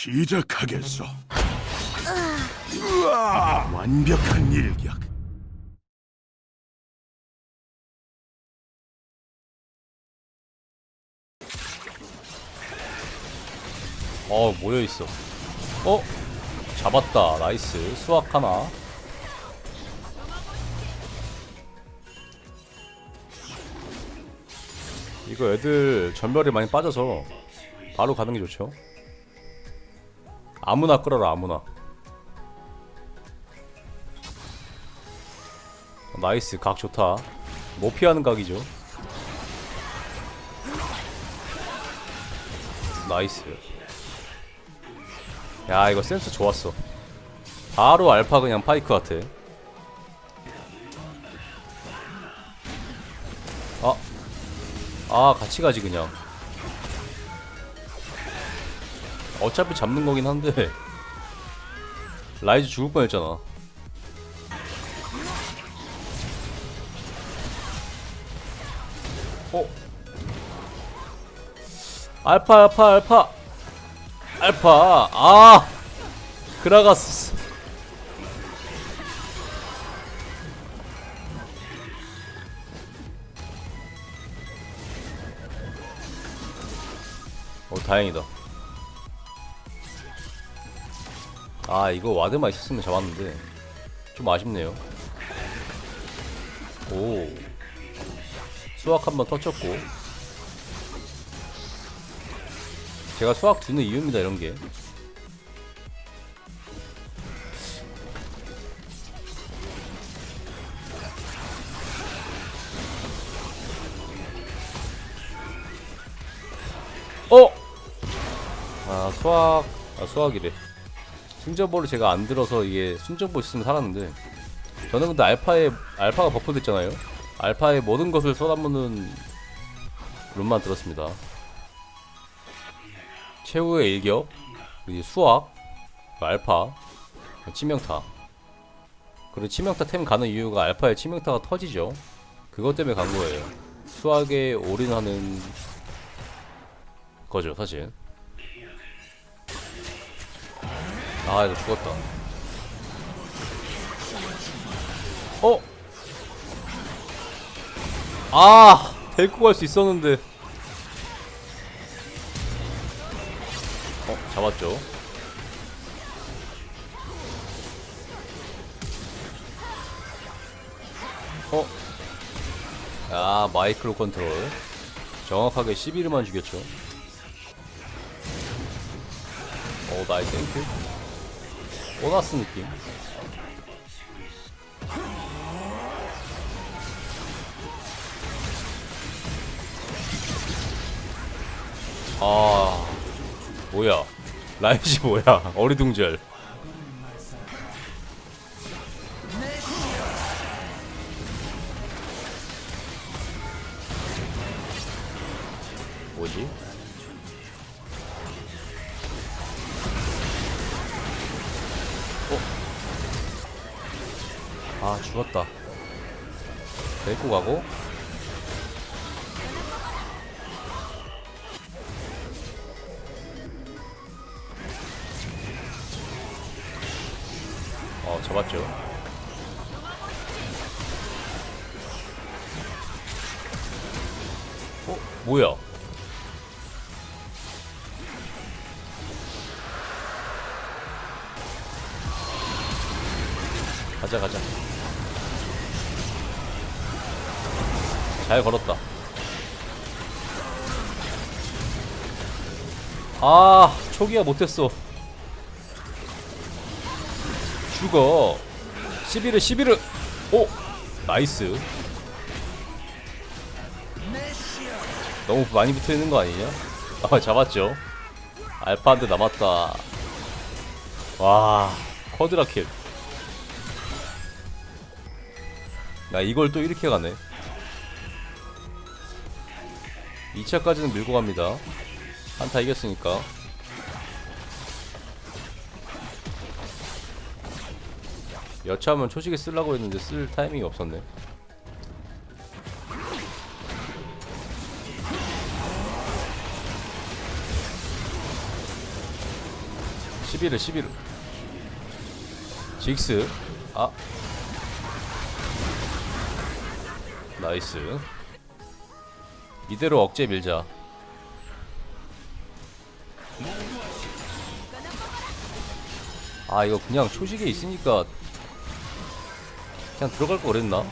시작하겠소. 으아! 완벽한 일격. 어 모여 있어. 어 잡았다. 나이스. 수학 하나. 이거 애들 전멸이 많이 빠져서 바로 가는 게 좋죠. 아무나 끌어라 아무나. 나이스 각 좋다. 못 피하는 각이죠. 나이스. 야 이거 센스 좋았어 바로 알파 그냥 파이크 같아 아, 아 같이 가지 그냥 어차피 잡는 거긴 한데. 라이즈 죽을 뻔했잖아. 어? 알파 알파 알파. 알파. 아! 그라가스 어 다행이다 아 이거 와드만 있었으면 잡았는데. 좀 아쉽네요. 오. 수학 한번 터쳤고. 제가 수학 두는 이유입니다 이런 게. 어! 아 수학. 아 수학이래 승전보를 제가 안 들어서 이게 순전보 있으면 살았는데 저는 근데 알파에 알파가 버프됐잖아요? 알파의 모든 것을 쏟아붓는 룸만 들었습니다. 최후의 일격 수학 알파 치명타. 그리고 치명타 템 가는 이유가 알파의 치명타가 터지죠. 그것 때문에 간 거예요. 수학에 올인하는 거죠 사실 아 이거 죽었다. 어? 아 데리고 갈 수 있었는데. 어 잡았죠. 어? 아 마이크로 컨트롤. 정확하게 11만 죽였죠. 오 나이 땡큐 보너스 느낌? 아 뭐야? 라이지 뭐야? 어리둥절 아 죽었다. 데리고 가고. 어 잡았죠. 어 뭐야? 가자 가자 잘 걸었다. 아 초기화 못했어. 죽어. 11을 11을. 오 나이스. 너무 많이 붙어있는 거 아니냐? 아 잡았죠. 알파한테 남았다. 와 쿼드라킬. 나 이걸 또 이렇게 가네 2차까지는 밀고 갑니다. 한타 이겼으니까. 여차하면 초식에 쓰려고 했는데 쓸 타이밍이 없었네. 11을 11을 직스. 아. 나이스 이대로 억제 밀자. 아 이거 그냥 초식에 있으니까 그냥 들어갈 거 그랬나?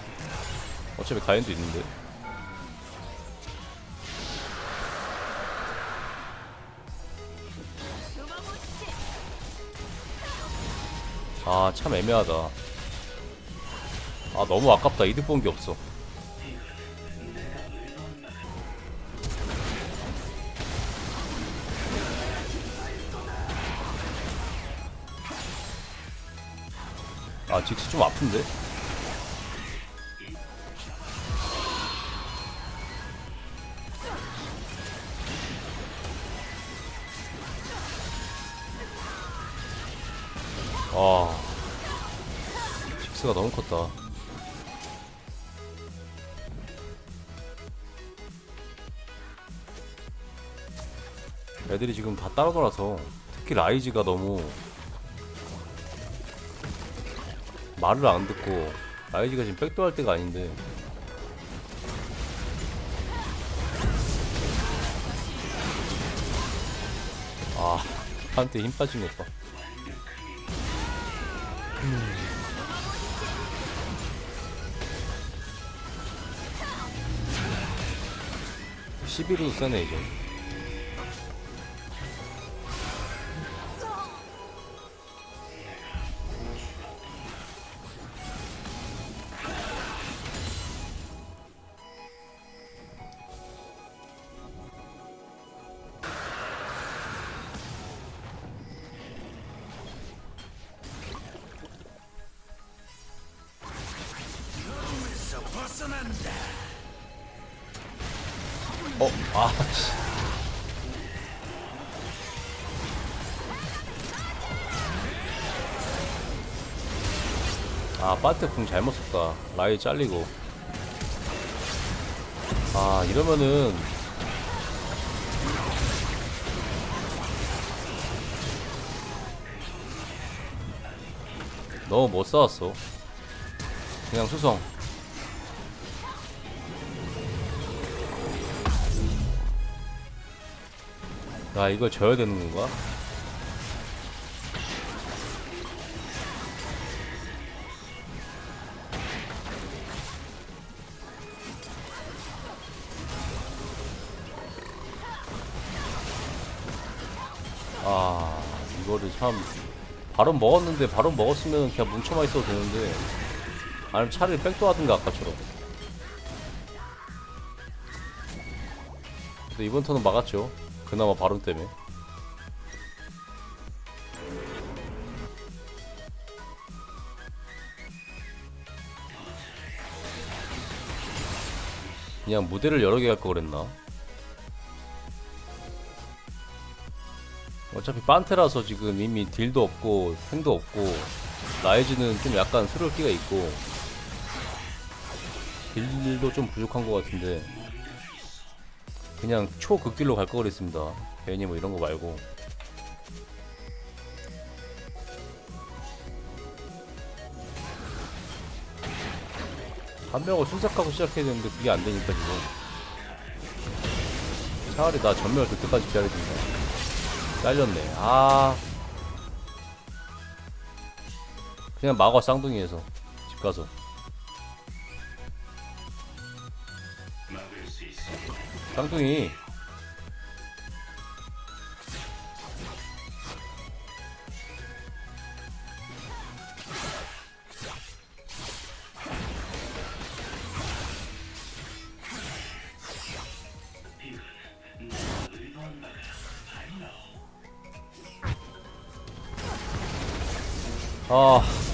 어차피 가연도 있는데. 아 참 애매하다. 아 너무 아깝다. 이득 본 게 없어 아 직스 좀 아픈데? 아 직스가 너무 컸다 애들이 지금 다 따라 돌아서 특히 라이즈가 너무 말을 안 듣고 라이즈가 지금 백도 할 때가 아닌데 아 한테 힘 빠진 것 봐. 11호 세네 이제 어? 아 씨. 아 빠트 궁 잘못 썼다 라이 잘리고 아 이러면은 너무 못 싸웠어 그냥 수성 나 이걸 져야 되는 건가? 아 이거를 참 바로 먹었는데 바로 먹었으면 그냥 뭉쳐만 있어도 되는데. 아니면 차라리 백도 하든가 아까처럼. 근데 이번 턴은 막았죠 그나마 발언 때문에 그냥 무대를 여러 개 할 거 그랬나? 어차피 판테라서 지금 이미 딜도 없고 탱도 없고 라이즈는 좀 약간 스를 끼가 있고 딜도 좀 부족한 것 같은데 그냥 초극딜로 갈 거 그랬습니다. 괜히 뭐 이런 거 말고. 한 명을 순삭하고 시작해야 되는데 그게 안 되니까 지금. 차라리 나 전멸 될 때까지 기다려야 된다. 잘렸네. 아. 그냥 막아 쌍둥이에서 집 가서 쌍둥이. 아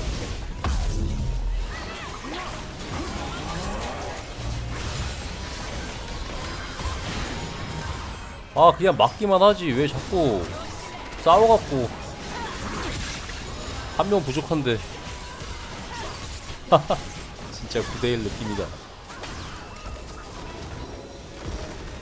아 그냥 막기만 하지. 왜 자꾸 싸워갖고 한 명 부족한데. 진짜 9대1 느낌이다